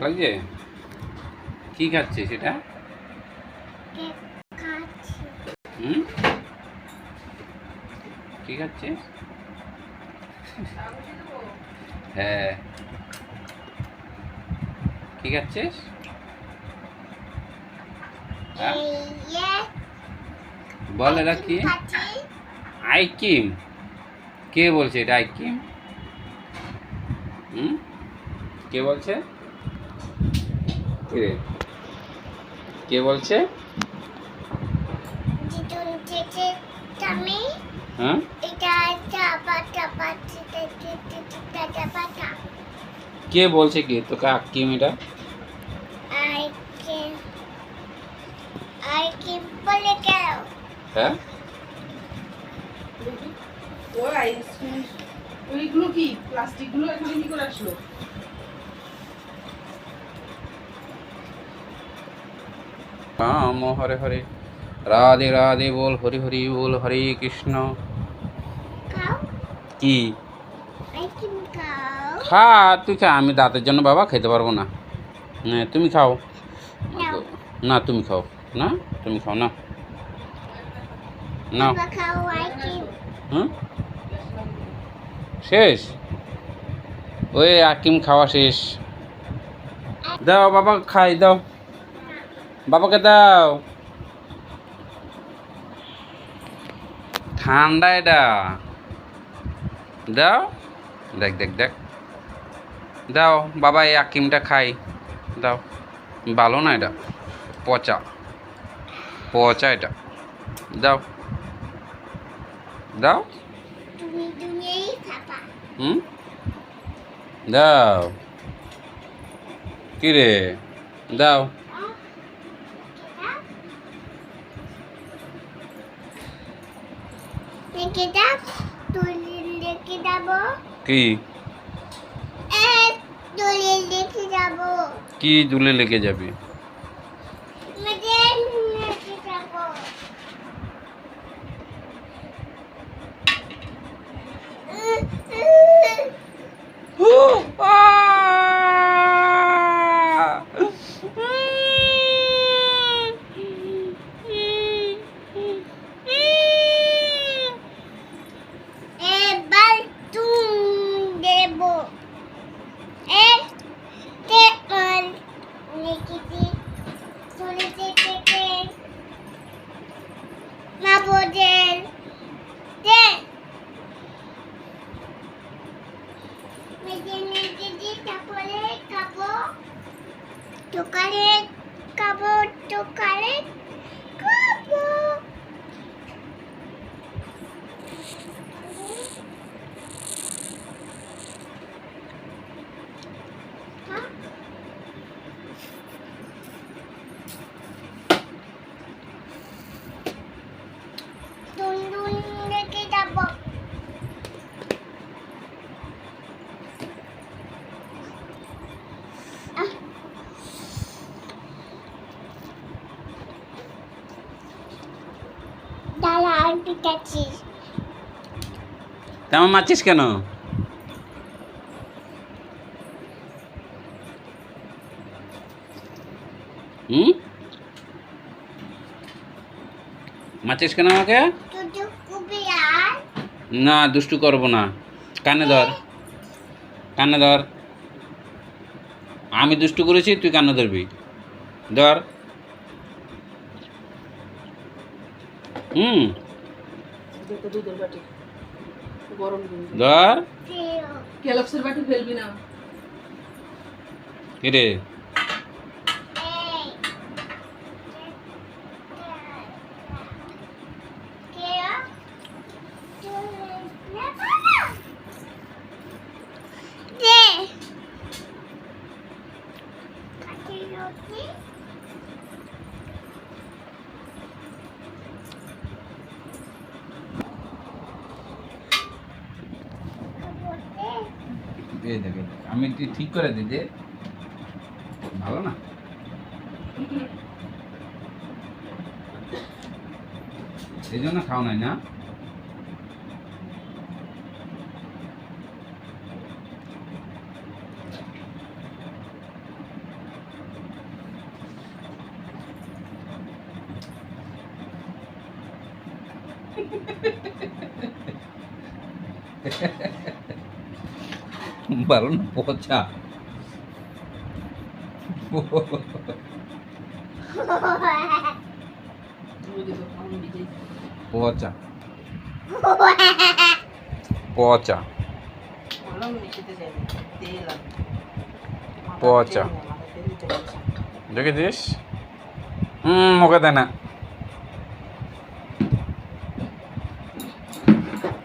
লাগছে কি খাচ্ছে। সেটা হুম? কি খাচ্ছিস? হ্যাঁ। কি খাচ্ছিস? হ্যাঁ? ইয়ে বল এরা কি? খাচ্ছি। আইকিম কে বলছে এটা আইকিম হুম? কে বলছে? কে কে বলছে? হ্যাঁ? কে বলছে কে? তোকে আকিম এটা? আই আই কি বলে হ্যাঁ? ওই আইসক্রিম ওইগুলো কি? প্লাস্টিকগুলো এখানে কি করে আসলো? রাম হরে হরে। রাধে রাধে বল হরি হরি বল হরে কৃষ্ণ। কি? খা তুই খা আমি দাঁতের জন্য বাবা খেতে পারব না। হ্যাঁ তুমি খাও। না তুমি খাও। না তুমি খাও না। হুম? শেষ? ওই আকিম খাওয়া শেষ। দাও বাবা খাই দাও। বাবাকে দাও। ঠান্ডা এটা। দাও। দেখ দেখ দেখ। দাও বাবা এই আকিমটা খাই। দাও। ভালো না এটা। পচা। পচা এটা। দাও। দাও। হুম? দাও। কি রে? দাও। রেখে দাও তুলি লিখে যাব। কি? এ তুলি লিখে যাব। কি দুলে লিখে যাবে? তেমন মারছিস কেন? হুম? মারছিস কেন আমাকে? না দুষ্টু করব না। কানে ধর। কানে ধর। আমি দুষ্টু করেছি তুই কানে ধরবি। ধর। হুম? দেখো দুধের বাটি। গরম ধর ফেরো বাটি ফেলবি না। কিরে এই দিয়ে দেবে আমি একটু ঠিক করে দিই যে, ভালো না এই জন্য খাও নাই না Ha ha ha ha. ভালো না পচা পচা পচা পচা। দেখেছিস? হুম, মুখে দেয় না।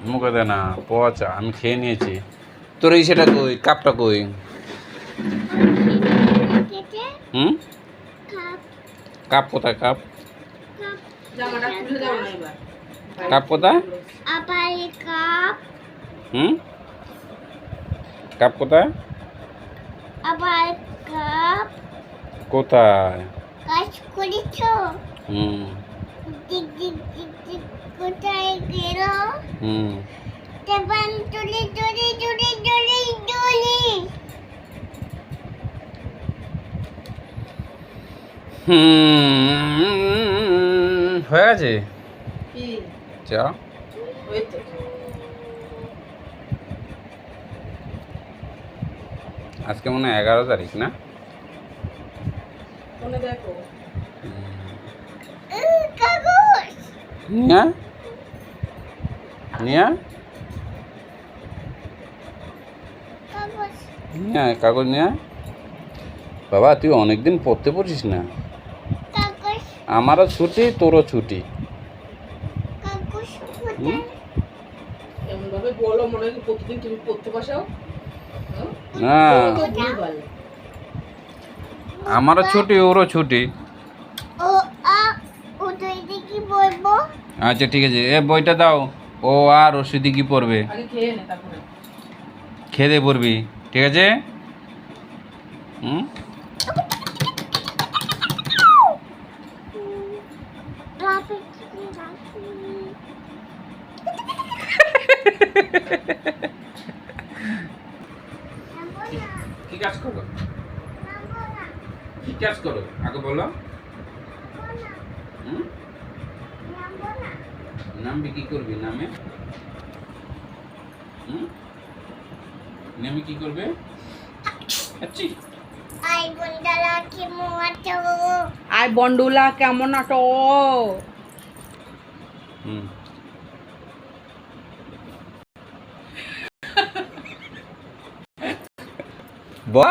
মুখে দেয় না। পচা আমি খেয়ে নিয়েছি। তোর এই সেটা কই কাপটা কই? হুম? কাপ। কোথায় কাপ? কাপ কোথায়? হুম? কাপ কোথায়? কোথায়? কাজ করেছ? হুম। কোথায় গেল? হুম। হয়ে গেছে? চা আজকে মনে হয় এগারো তারিখ না? ফোনে দেখো উম, কাগজ নিয়া নিয়া কাগজ নিয়া বাবা তুই অনেকদিন পড়তে পড়ছিস না। আমারও ছুটি তোরও ছুটি। মনে হয় না। আমারও ছুটি ওরও ছুটি। ও আ ওটাই কি বলব। আচ্ছা ঠিক আছে। এ বইটা দাও। ও আর রশিদি কি পড়বে খেয়ে পড়বি। ঠিক আছে? হুম? কি কাজ কাজ আগে বলো। করবি? নামে? হুম? নামে কি করবে? আচ্ছি। আই বন্ডুলা কেমন আটো হুম। বা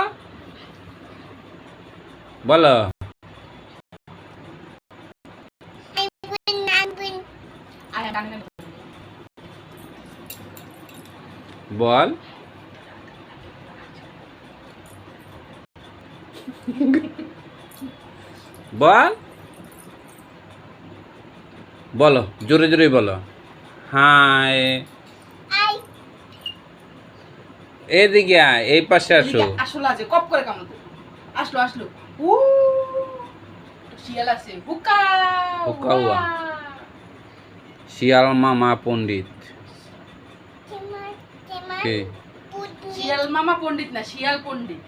বলো। আই আয় কানে বল। বল। বলো জোরে জোরে বলো। হাই। এদিকে আয় এই পাশে আসো। আসলো আছে কপ করে কামড় আসলো আসলো। উ। শিয়াল আছে হুকা হুকা শিয়াল মামা পণ্ডিত। কে? শিয়াল মামা পণ্ডিত না শিয়াল পণ্ডিত।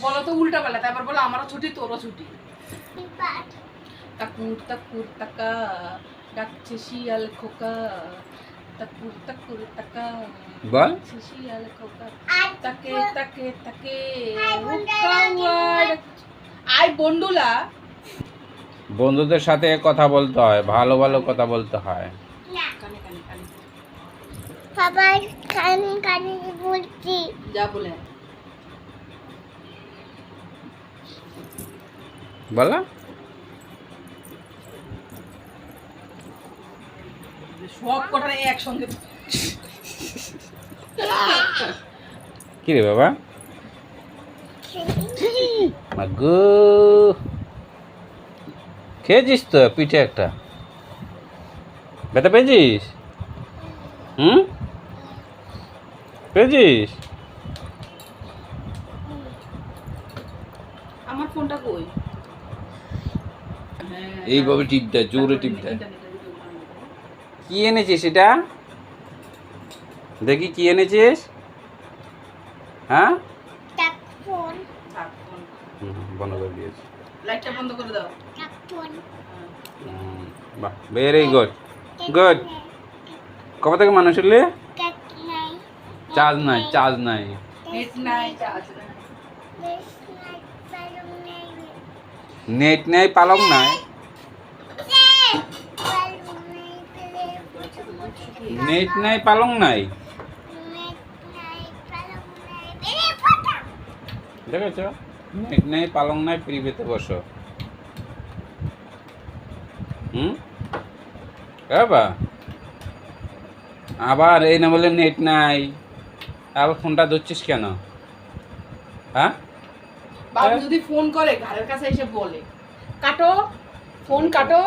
বলো তো উল্টা পাল্টা তারপর বলো আমারও ছুটি তোরও ছুটি। তাকুর তাকুর তাকা ডাকছে শিয়াল খোকা। তাকুর তাকুর তাকা বল। ডাকছে শিয়াল খোকা। তাকে তাকে তাকে। আয় বন্ডুলা বন্ধুদের সাথে কথা বলতে হয় ভালো ভালো কথা বলতে হয়। বাবার কান কানে বলছি। যা বলে। বলো। সব কটারে একসঙ্গে। কি রে বাবা? মাগো। খেয়েছিস তো পিঠে একটা? ব্যথা পেয়েছিস? হুম? পেয়েছিস আমার ফোনটা কই হ্যাঁ, এইভাবে টিপ দেয় জোরে টিপ দেয়। কি এনেছিস এটা দেখি কি এনেছিস। হ্যাঁ? টাক ফোন থাক, বন্ধ করে দিয়েছি। লাইটটা বন্ধ করে দাও। টাক ফোন হুম, বাহ ভেরি গুড গুড কবে থেকে মানুষ হলে চার্জ নাই চার্জ নাই। নেট নাই চার্জ নাই। বেশ নাই পালং নাই। নেট নাই পালং নাই? নেট নাই পালং নাই পেলে ফটা দেখেছ? নেট নেই পালং নাই প্রিভেতে বসো। হুম? বা আবার এই না বলে নেট নাই। আবার ফোনটা ধরছিস কেন? হ্যাঁ? বাবু হ্যাঁ? যদি ফোন করে ঘরের কাছে এসে বলে। কাটো ফোন কাটো।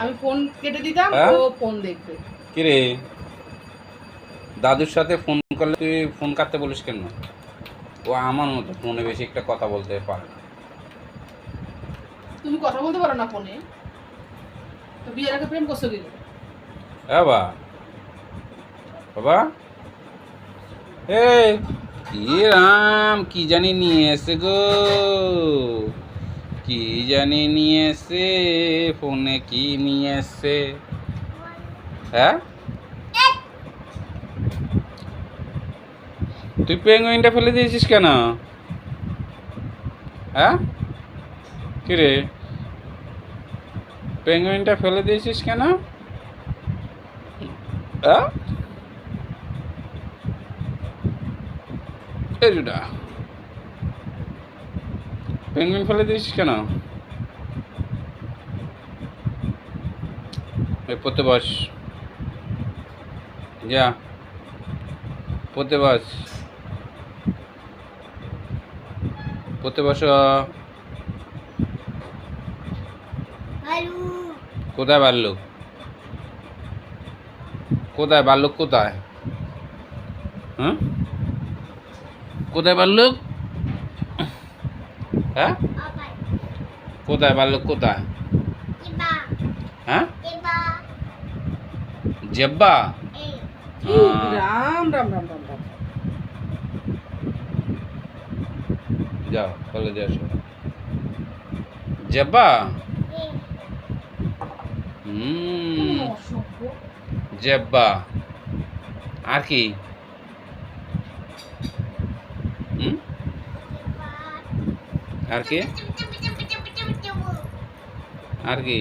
আমি ফোন কেটে দিতাম হ্যাঁ? ও ফোন দেখবে। কিরে? দাদুর সাথে ফোন করলে তুই ফোন কাটতে বলিস কেন? ও আমার মতো ফোনে বেশি একটা কথা বলতে পারে না। তুমি কথা বলতে পারো না ফোনে? তো বিয়ের আগে প্রেম করছ কি? হ্যাঁ বা। বাবা। এ কি রাম কি জানি নিয়ে এসে গো। কি জানি নিয়ে এসে ফোনে কি নিয়ে এসে। হ্যাঁ? তুই পেঙ্গুইনটা ফেলে দিয়েছিস কেন? হ্যাঁ? কি রে পেঙ্গুইনটা ফেলে দিয়েছিস কেন? হ্যাঁ? এই জুটা পেঙ্গুইন ফেলে দিয়েছিস কেন? পড়তে বস। যা। পড়তে বস। পড়তে বস কোথায় বাড়লো কোথায় বাল্যক কোথায়? হ্যাঁ কোথায় বাল্যক হ্যাঁ? কোথায় বাল্যক কোথায়? হ্যাঁ? জেব্বা। রাম রাম রাম রাম রাম যাও কলেজে আসো এই হুম জেব্বা। আর কি? হুম? আর কি? আর কি?